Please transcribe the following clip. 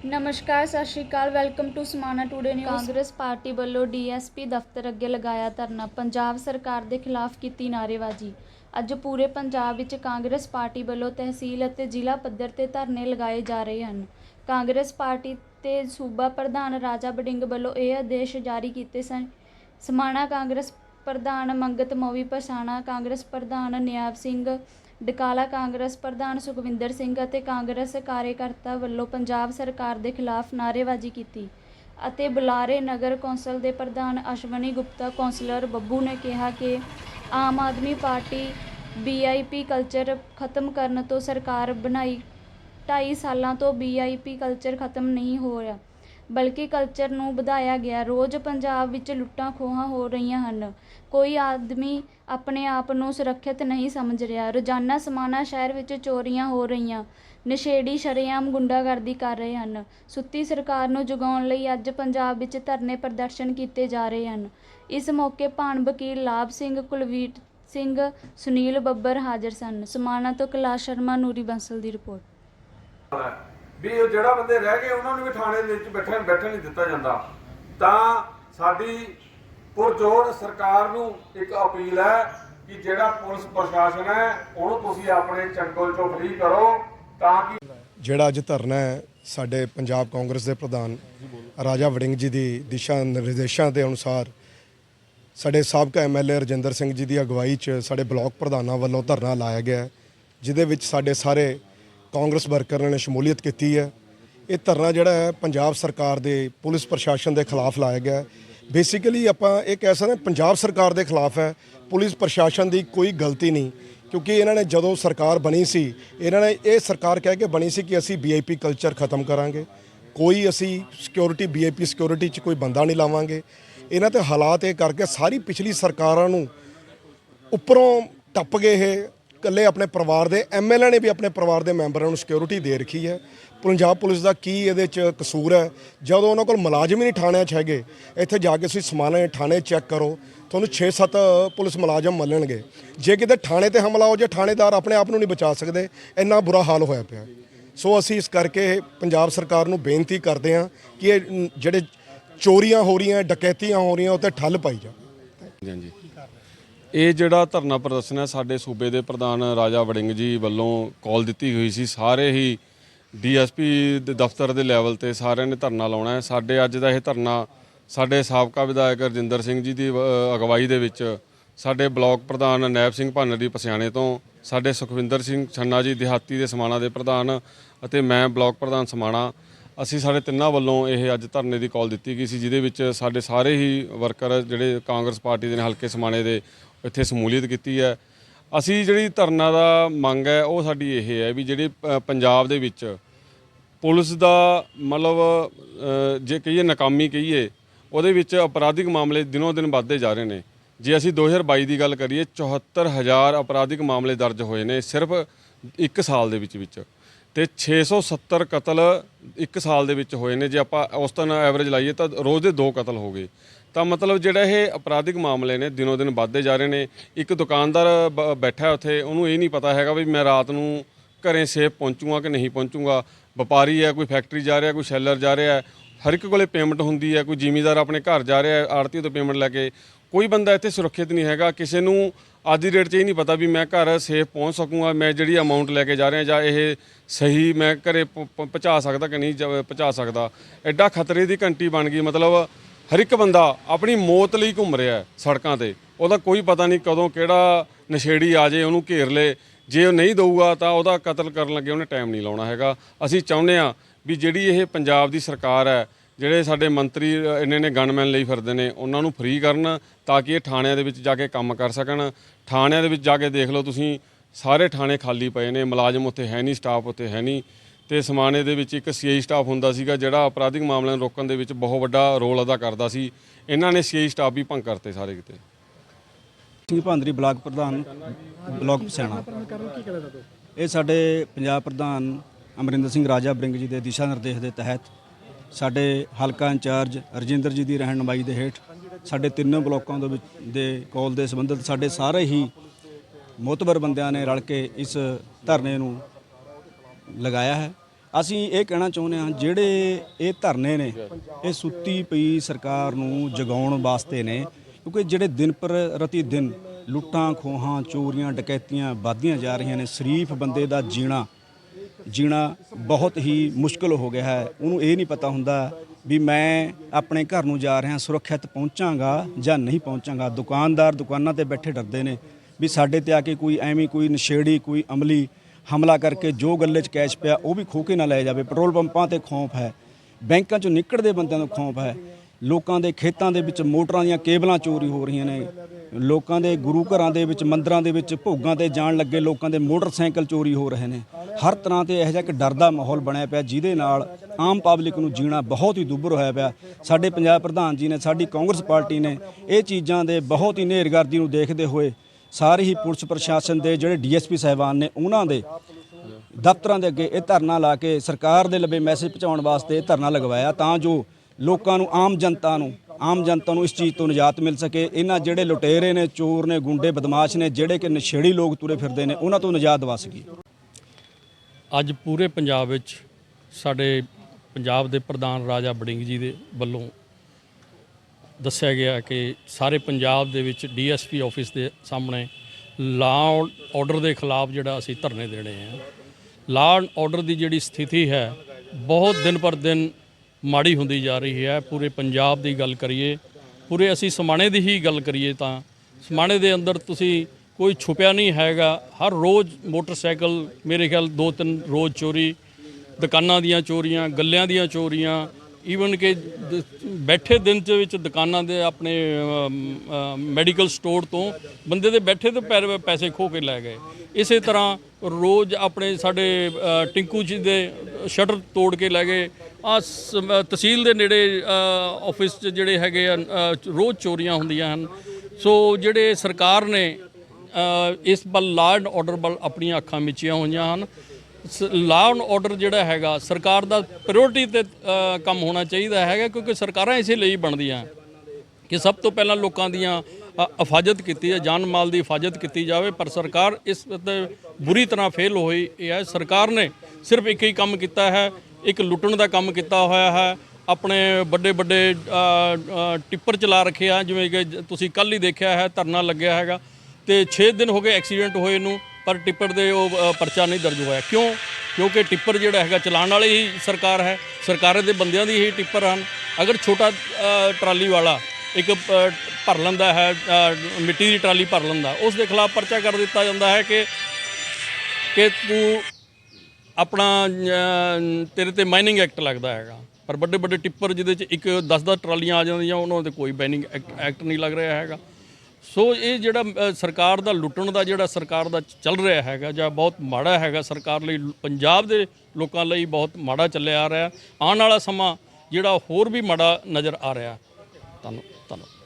ਨਮਸਕਾਰ, ਸਤਿ ਸ਼੍ਰੀ ਅਕਾਲ। Welcome to Samana today news. Congress party ਵੱਲੋਂ ਡੀਐਸਪੀ ਦਫ਼ਤਰ ਅੱਗੇ ਲਗਾਇਆ ਧਰਨਾ, ਪੰਜਾਬ ਸਰਕਾਰ ਦੇ ਖਿਲਾਫ ਕੀਤੀ ਨਾਅਰੇਬਾਜ਼ੀ। ਅੱਜ ਪੂਰੇ ਪੰਜਾਬ ਵਿੱਚ ਕਾਂਗਰਸ ਪਾਰਟੀ ਵੱਲੋਂ ਤਹਿਸੀਲ ਅਤੇ ਜ਼ਿਲ੍ਹਾ ਪੱਧਰ ਤੇ ਧਰਨੇ ਲਗਾਏ ਜਾ ਰਹੇ ਹਨ। ਕਾਂਗਰਸ ਪਾਰਟੀ ਤੇ ਸੂਬਾ ਪ੍ਰਧਾਨ ਰਾਜਾ ਬਡਿੰਗ ਵੱਲੋਂ ਇਹ ਆਦੇਸ਼ ਜਾਰੀ ਕੀਤੇ ਸਨ। ਸਮਾਣਾ ਕਾਂਗਰਸ ਪ੍ਰਧਾਨ ਮੰਗਤ ਮੋਵੀ ਪਸਾਣਾ ਕਾਂਗਰਸ ਪ੍ਰਧਾਨ ਨਿਆਬ ਸਿੰਘ ਡਕਾਲਾ ਕਾਂਗਰਸ ਪ੍ਰਧਾਨ ਸੁਖਵਿੰਦਰ ਸਿੰਘ ਅਤੇ ਕਾਂਗਰਸ ਕਾਰਜਕਰਤਾ ਵੱਲੋਂ ਪੰਜਾਬ ਸਰਕਾਰ ਦੇ ਖਿਲਾਫ ਨਾਅਰੇਬਾਜ਼ੀ ਕੀਤੀ ਅਤੇ ਬੁਲਾਰੇ ਨਗਰ ਕੌਂਸਲ ਦੇ ਪ੍ਰਧਾਨ ਅਸ਼ਵਨੀ ਗੁਪਤਾ, ਕੌਂਸਲਰ ਬੱਬੂ ਨੇ ਕਿਹਾ ਕਿ Aam Aadmi party VIP culture ਖਤਮ ਕਰਨ ਤੋਂ ਸਰਕਾਰ ਬਣਾਈ 2.5 ਸਾਲਾਂ ਤੋਂ ਵੀਆਈਪੀ ਕਲਚਰ ਖਤਮ ਨਹੀਂ ਹੋ ਰਿਹਾ। ਬਲਕਿ ਕਲਚਰ ਨੂੰ ਵਧਾਇਆ ਗਿਆ। ਰੋਜ਼ ਪੰਜਾਬ ਵਿੱਚ ਲੁੱਟਾਂ ਖੋਹਾਂ ਹੋ ਰਹੀਆਂ ਹਨ। ਕੋਈ ਆਦਮੀ ਆਪਣੇ ਆਪ ਨੂੰ ਸੁਰੱਖਿਅਤ ਨਹੀਂ ਸਮਝ ਰਿਹਾ। ਰੋਜ਼ਾਨਾ ਸਮਾਣਾ ਸ਼ਹਿਰ ਵਿੱਚ ਚੋਰੀਆਂ ਹੋ ਰਹੀਆਂ। ਨਸ਼ੇੜੀ ਸ਼ਰੇਆਮ ਗੁੰਡਾਗਰਦੀ ਕਰ ਰਹੇ ਹਨ। ਸੁੱਤੀ ਸਰਕਾਰ ਨੂੰ ਜਗਾਉਣ ਲਈ ਅੱਜ ਪੰਜਾਬ ਵਿੱਚ ਧਰਨੇ ਪ੍ਰਦਰਸ਼ਨ ਕੀਤੇ ਜਾ ਰਹੇ ਹਨ। ਇਸ ਮੌਕੇ ਭਾਣ ਵਕੀਲ ਲਾਭ ਸਿੰਘ, ਕੁਲਵੀਰ ਸਿੰਘ, ਸੁਨੀਲ ਬੱਬਰ ਹਾਜ਼ਰ ਸਨ। ਸਮਾਣਾ ਤੋਂ ਕੈਲਾਸ਼ ਸ਼ਰਮਾ, ਨੂਰੀ ਬੰਸਲ ਦੀ ਰਿਪੋਰਟ। ਵੀ ਉਹ ਜਿਹੜਾ ਬੰਦੇ ਰਹਿ ਗਏ, ਉਹਨਾਂ ਨੂੰ ਵੀ ਥਾਣੇ ਦੇ ਵਿੱਚ ਬੈਠਣ ਬੈਠਣ ਨਹੀਂ ਦਿੱਤਾ ਜਾਂਦਾ। ਤਾਂ ਸਾਡੀ ਪੁਰਜੋਰ ਸਰਕਾਰ ਨੂੰ ਇੱਕ ਅਪੀਲ ਹੈ ਕਿ ਜਿਹੜਾ ਪੁਲਿਸ ਪ੍ਰਸ਼ਾਸਨ ਹੈ, ਉਹਨੂੰ ਤੁਸੀਂ ਆਪਣੇ ਚੰਗਲ ਚੋਂ ਫ੍ਰੀ ਕਰੋ ਤਾਂ ਕਿ ਜਿਹੜਾ ਅੱਜ ਧਰਨਾ ਹੈ, ਸਾਡੇ ਪੰਜਾਬ ਕਾਂਗਰਸ ਦੇ ਪ੍ਰਧਾਨ ਰਾਜਾ ਵੜਿੰਗ ਜੀ ਦੀ ਦਿਸ਼ਾ ਨਿਰਦੇਸ਼ਾਂ ਦੇ ਅਨੁਸਾਰ, ਸਾਡੇ ਸਾਬਕਾ ਐਮਐਲਏ ਰਜਿੰਦਰ ਸਿੰਘ ਜੀ ਦੀ ਅਗਵਾਈ 'ਚ ਸਾਡੇ ਬਲਾਕ ਪ੍ਰਧਾਨਾਂ ਵੱਲੋਂ ਧਰਨਾ ਲਾਇਆ ਗਿਆ ਜਿਹਦੇ ਵਿੱਚ ਸਾਡੇ ਸਾਰੇ ਕਾਂਗਰਸ ਵਰਕਰਾਂ ਨੇ ਸ਼ਮੂਲੀਅਤ ਕੀਤੀ ਹੈ। ਇਹ ਧਰਨਾ ਜਿਹੜਾ ਹੈ, ਪੰਜਾਬ ਸਰਕਾਰ ਦੇ ਪੁਲਿਸ ਪ੍ਰਸ਼ਾਸਨ ਦੇ ਖਿਲਾਫ ਲਾਇਆ ਗਿਆ ਬੇਸਿਕਲੀ ਆਪਾਂ ਇਹ ਕਹਿ ਸਕਦੇ ਪੰਜਾਬ ਸਰਕਾਰ ਦੇ ਖਿਲਾਫ ਹੈ। ਪੁਲਿਸ ਪ੍ਰਸ਼ਾਸਨ ਦੀ ਕੋਈ ਗਲਤੀ ਨਹੀਂ, ਕਿਉਂਕਿ ਇਹਨਾਂ ਨੇ ਜਦੋਂ ਸਰਕਾਰ ਬਣੀ ਸੀ, ਇਹਨਾਂ ਨੇ ਇਹ ਸਰਕਾਰ ਕਹਿ ਕੇ ਬਣੀ ਸੀ ਕਿ ਅਸੀਂ ਵੀਆਈਪੀ ਕਲਚਰ ਖਤਮ ਕਰਾਂਗੇ। ਕੋਈ ਅਸੀਂ ਸਿਕਿਉਰਿਟੀ ਵੀਆਈਪੀ ਸਿਕਿਉਰਿਟੀ 'ਚ ਕੋਈ ਬੰਦਾ ਨਹੀਂ ਲਾਵਾਂਗੇ। ਇਹਨਾਂ ਤੇ ਹਾਲਾਤ ਇਹ ਕਰਕੇ ਸਾਰੀ ਪਿਛਲੀ ਸਰਕਾਰਾਂ ਨੂੰ ਉੱਪਰੋਂ ਟੱਪ ਗਏ ਇਹ। ਇਕੱਲੇ ਆਪਣੇ ਪਰਿਵਾਰ ਦੇ ਐਮਐਲਏ ਨੇ ਵੀ ਆਪਣੇ ਪਰਿਵਾਰ ਦੇ ਮੈਂਬਰਾਂ ਨੂੰ ਸਿਕਿਉਰਿਟੀ ਦੇ ਰੱਖੀ ਹੈ। ਪੰਜਾਬ ਪੁਲਿਸ ਦਾ ਕੀ ਇਹਦੇ 'ਚ ਕਸੂਰ ਹੈ? ਜਦੋਂ ਉਹਨਾਂ ਕੋਲ ਮੁਲਾਜ਼ਮ ਹੀ ਨਹੀਂ ਥਾਣਿਆਂ 'ਚ ਹੈਗੇ, ਇੱਥੇ ਜਾ ਕੇ ਤੁਸੀਂ ਸਮਾਣੇ ਥਾਣੇ ਚੈੱਕ ਕਰੋ, ਤੁਹਾਨੂੰ 6-7 ਪੁਲਿਸ ਮੁਲਾਜ਼ਮ ਮਿਲਣਗੇ। ਜੇ ਕਿਤੇ ਥਾਣੇ ਤੇ ਹਮਲਾ ਹੋ ਜਾਏ, ਥਾਣੇਦਾਰ ਆਪਣੇ ਆਪ ਨੂੰ ਨਹੀਂ ਬਚਾ ਸਕਦੇ, ਇੰਨਾ ਬੁਰਾ ਹਾਲ ਹੋਇਆ ਪਿਆ। ਸੋ ਅਸੀਂ ਇਸ ਕਰਕੇ ਪੰਜਾਬ ਸਰਕਾਰ ਨੂੰ ਬੇਨਤੀ ਕਰਦੇ ਹਾਂ ਕਿ ਇਹ ਜਿਹੜੇ ਚੋਰੀਆਂ ਹੋ ਰਹੀਆਂ, ਡਕੈਤੀਆਂ ਹੋ ਰਹੀਆਂ ਉੱਤੇ ਠੱਲ ਪਾਈ ਜਾ ਹਾਂਜੀ। ਇਹ ਜਿਹੜਾ ਧਰਨਾ ਪ੍ਰਦਰਸ਼ਨ ਹੈ ਸਾਡੇ ਸੂਬੇ ਦੇ ਪ੍ਰਧਾਨ ਰਾਜਾ ਵੜਿੰਗ ਜੀ ਵੱਲੋਂ ਕਾਲ ਦਿੱਤੀ ਹੋਈ ਸੀ। ਸਾਰੇ ਹੀ ਡੀਐਸਪੀ ਦੇ ਦਫ਼ਤਰ ਦੇ ਲੈਵਲ ਤੇ ਸਾਰਿਆਂ ਨੇ ਧਰਨਾ ਲਾਉਣਾ ਹੈ। ਸਾਡੇ ਅੱਜ ਦਾ ਇਹ ਧਰਨਾ ਸਾਡੇ ਸਾਬਕਾ ਵਿਧਾਇਕ ਰਜਿੰਦਰ ਸਿੰਘ ਜੀ ਦੀ ਅ, ਅਗਵਾਈ ਦੇ ਵਿੱਚ ਸਾਡੇ ਬਲਾਕ ਪ੍ਰਧਾਨ ਨੈਬ ਸਿੰਘ ਭਾਨਰ ਦੀ ਪਸਿਆਣੇ ਤੋਂ ਸਾਡੇ ਸੁਖਵਿੰਦਰ ਸਿੰਘ ਛੰਨਾ ਜੀ ਦਿਹਾਤੀ ਦੇ ਸਮਾਣਾ ਦੇ ਪ੍ਰਧਾਨ ਅਤੇ ਮੈਂ ਬਲਾਕ ਪ੍ਰਧਾਨ ਸਮਾਣਾ ਅਸੀਂ ਸਾਡੇ ਤਿੰਨਾਂ ਵੱਲੋਂ ਇਹ ਅੱਜ ਧਰਨੇ ਦੀ ਕਾਲ ਦਿੱਤੀ ਗਈ ਸੀ ਜਿਹਦੇ ਵਿੱਚ ਸਾਡੇ ਸਾਰੇ ਹੀ ਵਰਕਰ ਜਿਹੜੇ ਕਾਂਗਰਸ ਪਾਰਟੀ ਦੇ ਨੇ ਹਲਕੇ ਸਮਾਣੇ ਦੇ ਇੱਥੇ ਸਮੂਲੀਅਤ ਕੀਤੀ ਹੈ। ਅਸੀਂ ਜਿਹੜੀ ਧਰਨਾ ਦਾ ਮੰਗ ਹੈ, ਉਹ ਸਾਡੀ ਇਹ ਹੈ ਵੀ ਜਿਹੜੇ ਪੰਜਾਬ ਦੇ ਵਿੱਚ ਪੁਲਿਸ ਦਾ ਮਤਲਬ ਜੇ ਕਹੀਏ ਨਾਕਾਮੀ ਕਹੀਏ, ਉਹਦੇ ਵਿੱਚ ਅਪਰਾਧਿਕ ਮਾਮਲੇ ਦਿਨੋਂ ਦਿਨ ਵੱਧਦੇ ਜਾ ਰਹੇ ਨੇ। ਜੇ ਅਸੀਂ 2022 ਦੀ ਗੱਲ ਕਰੀਏ 74000 ਅਪਰਾਧਿਕ ਮਾਮਲੇ ਦਰਜ ਹੋਏ ਨੇ ਸਿਰਫ 1 ਸਾਲ ਦੇ ਵਿੱਚ ਵਿੱਚ। ਤੇ 670 ਕਤਲ 1 ਸਾਲ ਦੇ ਵਿੱਚ ਹੋਏ ਨੇ। ਜੇ ਆਪਾਂ ਉਸ ਤਰ੍ਹਾਂ ਐਵਰੇਜ ਲਾਈਏ ਤਾਂ ਰੋਜ਼ ਦੇ ਦੋ ਕਤਲ ਹੋ ਗਏ। ਤਾਂ ਮਤਲਬ ਜਿਹੜਾ ਇਹ ਅਪਰਾਧਿਕ ਮਾਮਲੇ ਨੇ, ਦਿਨੋ ਦਿਨ ਵੱਧਦੇ ਜਾ ਰਹੇ ਨੇ। ਇੱਕ ਦੁਕਾਨਦਾਰ ਬ- ਬੈਠਾ ਉੱਥੇ, ਉਹਨੂੰ ਇਹ ਨਹੀਂ ਪਤਾ ਹੈਗਾ ਵੀ ਮੈਂ ਰਾਤ ਨੂੰ ਘਰੇ ਸੇਫ ਪਹੁੰਚੂਗਾ ਕਿ ਨਹੀਂ ਪਹੁੰਚੂਗਾ। ਵਪਾਰੀ ਹੈ, ਕੋਈ ਫੈਕਟਰੀ ਜਾ ਰਿਹਾ, ਕੋਈ ਸ਼ੈਲਰ ਜਾ ਰਿਹਾ ਹੈ, ਹਰ ਇੱਕ ਕੋਲੇ ਪੇਮੈਂਟ ਹੁੰਦੀ ਹੈ, ਕੋਈ ਜ਼ਿਮੀਦਾਰ ਆਪਣੇ ਘਰ ਜਾ ਰਿਹਾ ਆੜਤੀ ਤੋਂ ਪੇਮੈਂਟ ਲੈ ਕੇ। ਕੋਈ ਬੰਦਾ ਇੱਥੇ ਸੁਰੱਖਿਅਤ ਨਹੀਂ ਹੈਗਾ, ਕਿਸੇ ਨੂੰ ਅੱਜ ਦੀ ਡੇਟ 'ਚ ਇਹ ਨਹੀਂ ਪਤਾ ਵੀ ਮੈਂ ਘਰ ਸੇਫ ਪਹੁੰਚ ਸਕੂੰਗਾ, ਮੈਂ ਜਿਹੜੀ ਅਮਾਉਂਟ ਲੈ ਕੇ ਜਾ ਰਿਹਾ ਜਾਂ ਇਹ ਸਹੀ ਮੈਂ ਘਰੇ ਪ- ਪ- ਪਹੁੰਚਾ ਸਕਦਾ ਕਿ ਨਹੀਂ, ਜ- ਪਹੁੰਚਾ ਸਕਦਾ। ਐਡਾ ਖਤਰੇ ਦੀ ਘੰਟੀ ਬਣ ਗਈ, ਮਤਲਬ ਹਰ ਇੱਕ ਬੰਦਾ ਆਪਣੀ ਮੌਤ ਲਈ ਘੁੰਮ ਰਿਹਾ ਸੜਕਾਂ ਤੇ। ਉਹਦਾ ਕੋਈ ਪਤਾ ਨਹੀਂ ਕਦੋਂ ਕਿਹੜਾ ਨਸ਼ੇੜੀ ਆ ਜੇ ਉਹਨੂੰ ਘੇਰ ਲੇ। ਜੇ ਉਹ ਨਹੀਂ ਦਊਗਾ ਤਾਂ ਉਹਦਾ ਕਤਲ ਕਰਨ ਲੱਗੇ ਉਹਨੇ ਟਾਈਮ ਨਹੀਂ ਲਾਉਣਾ ਹੈਗਾ। ਅਸੀਂ ਚਾਹੁੰਦੇ ਆ ਵੀ ਜਿਹੜੀ ਇਹ ਪੰਜਾਬ ਦੀ ਸਰਕਾਰ ਹੈ ਜਿਹੜੇ ਸਾਡੇ ਮੰਤਰੀ ਅ, ਇੰਨੇ ਨੇ ਗਨਮੈਨ ਲਈ ਫਿਰਦੇ ਨੇ ਉਹਨਾਂ ਨੂੰ ਫ੍ਰੀ ਕਰਨ ਤਾਂ ਕਿ ਇਹ ਥਾਣਿਆਂ ਦੇ ਵਿੱਚ ਜਾ ਕੇ ਕੰਮ ਕਰ ਸਕਣ। ਥਾਣਿਆਂ ਦੇ ਵਿੱਚ ਜਾ ਕੇ ਦੇਖ ਲਓ ਤੁਸੀਂ ਸਾਰੇ ਥਾਣੇ ਖਾਲੀ ਪਏ ਨੇ ਮੁਲਾਜ਼ਮ ਉੱਥੇ ਹੈ ਨਹੀਂ ਸਟਾਫ ਉੱਥੇ ਹੈ ਨਹੀਂ। ਤੇ ਸਮਾਣੇ ਦੇ ਵਿੱਚ ਇੱਕ ਸੀਆਈ ਸਟਾਫ ਹੁੰਦਾ ਸੀਗਾ ਜਿਹੜਾ ਅਪਰਾਧਿਕ ਮਾਮਲਿਆਂ ਨੂੰ ਰੋਕਣ ਦੇ ਵਿੱਚ ਬਹੁਤ ਵੱਡਾ ਰੋਲ ਅਦਾ ਕਰਦਾ ਸੀ। ਇਹਨਾਂ ਨੇ ਸੀਆਈ ਸਟਾਫ ਵੀ ਭੰਗ ਕਰਤੇ ਸਾਰੇ ਕਿਤੇ। ਸਿੰਘ ਭਾਂਦਰੀ ਬਲਾਕ ਪ੍ਰਧਾਨ ਬਲਾਕ ਪਸਿਆਣਾ ਇਹ ਸਾਡੇ ਪੰਜਾਬ ਪ੍ਰਧਾਨ ਅਮਰਿੰਦਰ ਸਿੰਘ ਰਾਜਾ ਬ੍ਰਿੰਗ ਜੀ ਦੇ ਦਿਸ਼ਾ ਨਿਰਦੇਸ਼ ਦੇ ਤਹਿਤ ਸਾਡੇ ਹਲਕਾ ਇੰਚਾਰਜ ਰਜਿੰਦਰ ਜੀ ਦੀ ਰਹਿਨਮਾਈ ਦੇ ਹੇਠ ਸਾਡੇ ਤਿੰਨੋਂ ਬਲਾਕਾਂ ਦੇ ਵਿੱਚ ਦੇ ਕੋਲ ਦੇ ਸੰਬੰਧਿਤ ਸਾਡੇ ਸਾਰੇ ਹੀ ਮੋਤਬਰ ਬੰਦਿਆਂ ਨੇ ਰਲ ਕੇ ਇਸ ਧਰਨੇ ਨੂੰ ਲਗਾਇਆ ਹੈ। ਅਸੀਂ ਇਹ ਕਹਿਣਾ ਚਾਹੁੰਦੇ ਹਾਂ, ਜਿਹੜੇ ਇਹ ਧਰਨੇ ਨੇ, ਇਹ ਸੁੱਤੀ ਪਈ ਸਰਕਾਰ ਨੂੰ ਜਗਾਉਣ ਵਾਸਤੇ ਨੇ, ਕਿਉਂਕਿ ਜਿਹੜੇ ਦਿਨ ਪਰ ਰਤੀ ਦਿਨ ਲੁੱਟਾਂ, ਖੋਹਾਂ, ਚੋਰੀਆਂ, ਡਕੈਤੀਆਂ ਵੱਧਦੀਆਂ ਜਾ ਰਹੀਆਂ ਨੇ, ਸ਼ਰੀਫ ਬੰਦੇ ਦਾ ਜੀਣਾ ਜੀਣਾ ਬਹੁਤ ਹੀ ਮੁਸ਼ਕਲ ਹੋ ਗਿਆ ਹੈ। ਉਹਨੂੰ ਇਹ ਨਹੀਂ ਪਤਾ ਹੁੰਦਾ ਵੀ ਮੈਂ ਆਪਣੇ ਘਰ ਨੂੰ ਜਾ ਰਿਹਾ, ਸੁਰੱਖਿਅਤ ਪਹੁੰਚਾਂਗਾ ਜਾਂ ਨਹੀਂ ਪਹੁੰਚਾਂਗਾ। ਦੁਕਾਨਦਾਰ ਦੁਕਾਨਾਂ ਤੇ ਬੈਠੇ ਡਰਦੇ ਨੇ ਵੀ ਸਾਡੇ ਤੇ ਆ ਕੇ ਕੋਈ ਐਵੇਂ ਕੋਈ ਨਸ਼ੇੜੀ, ਕੋਈ ਅਮਲੀ ਹਮਲਾ ਕਰਕੇ ਜੋ ਗੱਲੇ 'ਚ ਕੈਸ਼ ਪਿਆ, ਉਹ ਵੀ ਖੋ ਕੇ ਨਾ ਲੈ ਜਾਵੇ। ਪੈਟਰੋਲ ਪੰਪਾਂ ਤੇ ਖੌਫ ਹੈ। ਬੈਂਕਾਂ 'ਚੋਂ ਨਿਕਲਦੇ ਬੰਦਿਆਂ ਨੂੰ ਖੌਫ ਹੈ। ਲੋਕਾਂ ਦੇ ਖੇਤਾਂ ਦੇ ਵਿੱਚ ਮੋਟਰਾਂ ਦੀਆਂ ਕੇਬਲਾਂ ਚੋਰੀ ਹੋ ਰਹੀਆਂ ਨੇ। ਲੋਕਾਂ ਦੇ ਗੁਰੂ ਘਰਾਂ ਦੇ ਵਿੱਚ, ਮੰਦਰਾਂ ਦੇ ਵਿੱਚ, ਭੋਗਾਂ ਤੇ ਜਾਣ ਲੱਗੇ ਲੋਕਾਂ ਦੇ ਮੋਟਰਸਾਈਕਲ ਚੋਰੀ ਹੋ ਰਹੇ ਨੇ। ਹਰ ਤਰ੍ਹਾਂ ਤੇ ਇਹੋ ਜਿਹਾ ਇੱਕ ਡਰ ਦਾ ਮਾਹੌਲ ਬਣਿਆ ਪਿਆ, ਜਿਹਦੇ ਨਾਲ ਆਮ ਪਬਲਿਕ ਨੂੰ ਜੀਣਾ ਬਹੁਤ ਹੀ ਦੁੱਭਰ ਹੋਇਆ ਪਿਆ। ਸਾਡੇ ਪੰਜਾਬ ਪ੍ਰਧਾਨ ਜੀ ਨੇ, ਸਾਡੀ ਕਾਂਗਰਸ ਪਾਰਟੀ ਨੇ ਇਹ ਚੀਜ਼ਾਂ ਦੇ ਬਹੁਤ ਹੀ ਨੇਰਗਰਦੀ ਨੂੰ ਦੇਖਦੇ ਹੋਏ ਸਾਰੇ ਹੀ ਪੁਲਿਸ ਪ੍ਰਸ਼ਾਸਨ ਦੇ ਜਿਹੜੇ ਡੀਐਸਪੀ ਸਾਹਿਬਾਨ ਨੇ, ਉਹਨਾਂ ਦੇ ਦਫ਼ਤਰਾਂ ਦੇ ਅੱਗੇ ਇਹ ਧਰਨਾ ਲਾ ਕੇ ਸਰਕਾਰ ਦੇ ਲਵੇ ਮੈਸੇਜ ਪਹੁੰਚਾਉਣ ਵਾਸਤੇ ਇਹ ਧਰਨਾ ਲਗਵਾਇਆ ਤਾਂ ਜੋ ਲੋਕਾਂ ਨੂੰ, ਆਮ ਜਨਤਾ ਨੂੰ, ਆਮ ਜਨਤਾ ਨੂੰ ਇਸ ਚੀਜ਼ ਤੋਂ ਨਿਜਾਤ ਮਿਲ ਸਕੇ। ਇਹਨਾਂ ਜਿਹੜੇ ਲੁਟੇਰੇ ਨੇ, ਚੋਰ ਨੇ, ਗੁੰਡੇ, ਬਦਮਾਸ਼ ਨੇ, ਜਿਹੜੇ ਕਿ ਨਸ਼ੇੜੀ ਲੋਕ ਤੁਰੇ ਫਿਰਦੇ ਨੇ, ਉਹਨਾਂ ਤੋਂ ਨਿਜਾਤ ਦਵਾ ਸਕੀਏ। ਅੱਜ ਪੂਰੇ ਪੰਜਾਬ ਵਿੱਚ ਸਾਡੇ ਪੰਜਾਬ ਦੇ ਪ੍ਰਧਾਨ ਰਾਜਾ ਬੜਿੰਗ ਜੀ ਦੇ ਵੱਲੋਂ ਦੱਸਿਆ ਗਿਆ ਕਿ ਸਾਰੇ ਪੰਜਾਬ ਦੇ ਵਿੱਚ ਡੀਐਸਪੀ ਆਫਿਸ ਦੇ ਸਾਹਮਣੇ ਲਾਅ ਆਰਡਰ ਦੇ ਖਿਲਾਫ ਜਿਹੜਾ ਅਸੀਂ ਧਰਨੇ ਦੇਣੇ ਆ। ਲਾਅ ਆਰਡਰ ਦੀ ਜਿਹੜੀ ਸਥਿਤੀ ਹੈ, ਬਹੁਤ ਦਿਨ ਪਰ ਦਿਨ ਮਾੜੀ ਹੁੰਦੀ ਜਾ ਰਹੀ ਹੈ। ਪੂਰੇ ਪੰਜਾਬ ਦੀ ਗੱਲ ਕਰੀਏ, ਪੂਰੇ ਅਸੀਂ ਸਮਾਣੇ ਦੀ ਹੀ ਗੱਲ ਕਰੀਏ ਤਾਂ ਸਮਾਣੇ ਦੇ ਅੰਦਰ ਤੁਸੀਂ ਕੋਈ ਛੁਪਿਆ ਨਹੀਂ ਹੈਗਾ। ਹਰ ਰੋਜ਼ ਮੋਟਰਸਾਈਕਲ ਮੇਰੇ ਖਿਆਲ ਦੋ ਤਿੰਨ ਰੋਜ਼ ਚੋਰੀ, ਦੁਕਾਨਾਂ ਦੀਆਂ ਚੋਰੀਆਂ, ਗੱਲਿਆਂ ਦੀਆਂ ਚੋਰੀਆਂ ਈਵਨ ਕਿ ਬੈਠੇ ਦਿਨ ਦੇ ਵਿੱਚ ਦੁਕਾਨਾਂ ਦੇ ਆਪਣੇ ਮੈਡੀਕਲ ਸਟੋਰ ਤੋਂ ਬੰਦੇ ਦੇ ਬੈਠੇ ਤੋਂ ਪੈਰ- ਪੈਸੇ ਖੋ ਕੇ ਲੈ ਗਏ। ਇਸੇ ਤਰ੍ਹਾਂ ਰੋਜ਼ ਆਪਣੇ ਸਾਡੇ ਟਿੰਕੂ ਜੀ ਦੇ ਸ਼ਟਰ ਤੋੜ ਕੇ ਲੈ ਗਏ। ਆ ਤਹਿਸੀਲ ਦੇ ਨੇੜੇ ਆਫਿਸ 'ਚ ਜਿਹੜੇ ਹੈਗੇ ਆ ਰੋਜ਼ ਚੋਰੀਆਂ ਹੁੰਦੀਆਂ ਹਨ। ਸੋ ਜਿਹੜੇ ਸਰਕਾਰ ਨੇ ਇਸ ਵੱਲ ਲਾਅ ਐਂਡ ਆਰਡਰ ਵੱਲ ਆਪਣੀਆਂ ਅੱਖਾਂ ਮਿਚੀਆਂ ਹੋਈਆਂ ਹਨ। ਲਾਅ ਐਂਡ ਆਰਡਰ ਜਿਹੜਾ ਹੈਗਾ ਸਰਕਾਰ ਦਾ ਪ੍ਰਾਇੋਰਟੀ ਤੇ ਕੰਮ ਹੋਣਾ ਚਾਹੀਦਾ ਹੈਗਾ ਕਿਉਂਕਿ ਸਰਕਾਰਾਂ ਇਸੇ ਲਈ ਬਣਦੀਆਂ। ਕਿ ਸਭ ਤੋਂ ਪਹਿਲਾਂ ਲੋਕਾਂ ਦੀਆਂ ਅ, ਹਿਫਾਜ਼ਤ ਕੀਤੀ ਹੈ ਜਾਨ ਮਾਲ ਦੀ ਹਿਫਾਜ਼ਤ ਕੀਤੀ ਜਾਵੇ ਪਰ ਸਰਕਾਰ ਇਸ ਤੇ ਬੁਰੀ ਤਰ੍ਹਾਂ ਫੇਲ ਹੋਈ ਹੈ। ਸਰਕਾਰ ਨੇ ਸਿਰਫ ਇੱਕ ਹੀ ਕੰਮ ਕੀਤਾ ਹੈ ਇੱਕ ਲੁੱਟਣ ਦਾ ਕੰਮ ਕੀਤਾ ਹੋਇਆ ਹੈ। ਆਪਣੇ ਵੱਡੇ ਵੱਡੇ ਟਿੱਪਰ ਚਲਾ ਰੱਖੇ ਆ ਜਿਵੇਂ ਕਿ ਜ- ਤੁਸੀਂ ਕੱਲ ਹੀ ਦੇਖਿਆ ਹੈ ਧਰਨਾ ਲੱਗਿਆ ਹੈਗਾ। ਤੇ 6 ਦਿਨ ਹੋ ਗਏ ਐਕਸੀਡੈਂਟ ਹੋਏ ਨੂੰ। ਪਰ ਟਿੱਪਰ ਦੇ ਉਹ ਅ, ਪਰਚਾ ਨਹੀਂ ਦਰਜ ਹੋਇਆ। ਕਿਉਂ? ਕਿਉਂਕਿ ਟਿੱਪਰ ਜਿਹੜਾ ਹੈਗਾ ਚਲਾਉਣ ਵਾਲੀ ਹੀ ਸਰਕਾਰ ਹੈ। ਸਰਕਾਰੇ ਦੇ ਬੰਦਿਆਂ ਦੀ ਹੀ ਟਿੱਪਰ ਹਨ। ਅਗਰ ਛੋਟਾ ਅ, ਟਰਾਲੀ ਵਾਲਾ ਇੱਕ ਅ, ਭਰ ਲੈਂਦਾ ਹੈ ਅ, ਮਿੱਟੀ ਦੀ ਟਰਾਲੀ ਭਰ ਲੈਂਦਾ ਉਸ ਦੇ ਖਿਲਾਫ ਪਰਚਾ ਕਰ ਦਿੱਤਾ ਜਾਂਦਾ ਹੈ ਕਿ ਕਿ ਤੂੰ ਆਪਣਾ ਅ, ਤੇਰੇ ਤੇ ਮਾਈਨਿੰਗ ਐਕਟ ਲੱਗਦਾ ਹੈਗਾ। ਪਰ ਵੱਡੇ ਵੱਡੇ ਟਿੱਪਰ ਜਿਹਦੇ ਚ ਇੱਕ 10-10 ਟਰਾਲੀਆਂ ਆ ਜਾਂਦੀਆਂ ਉਹਨਾਂ ਤੇ ਕੋਈ ਮਾਈਨਿੰਗ ਐਕਟ ਨਹੀਂ ਲੱਗ ਰਿਹਾ ਹੈਗਾ। ਸੋ ਇਹ ਜਿਹੜਾ ਅ, ਸਰਕਾਰ ਦਾ ਲੁੱਟਣ ਦਾ ਜਿਹੜਾ ਸਰਕਾਰ ਦਾ ਚੱਲ ਰਿਹਾ ਹੈਗਾ ਜਾਂ ਬਹੁਤ ਮਾੜਾ ਹੈਗਾ ਸਰਕਾਰ ਲਈ ਪੰਜਾਬ ਦੇ ਲੋਕਾਂ ਲਈ ਬਹੁਤ ਮਾੜਾ ਚੱਲਿਆ ਆ ਰਿਹਾ। ਆਉਣ ਵਾਲਾ ਸਮਾਂ ਜਿਹੜਾ ਹੋਰ ਵੀ ਮਾੜਾ ਨਜ਼ਰ ਆ ਰਿਹਾ। ਤੁਹਾਨੂੰ ਧੰਨਵਾਦ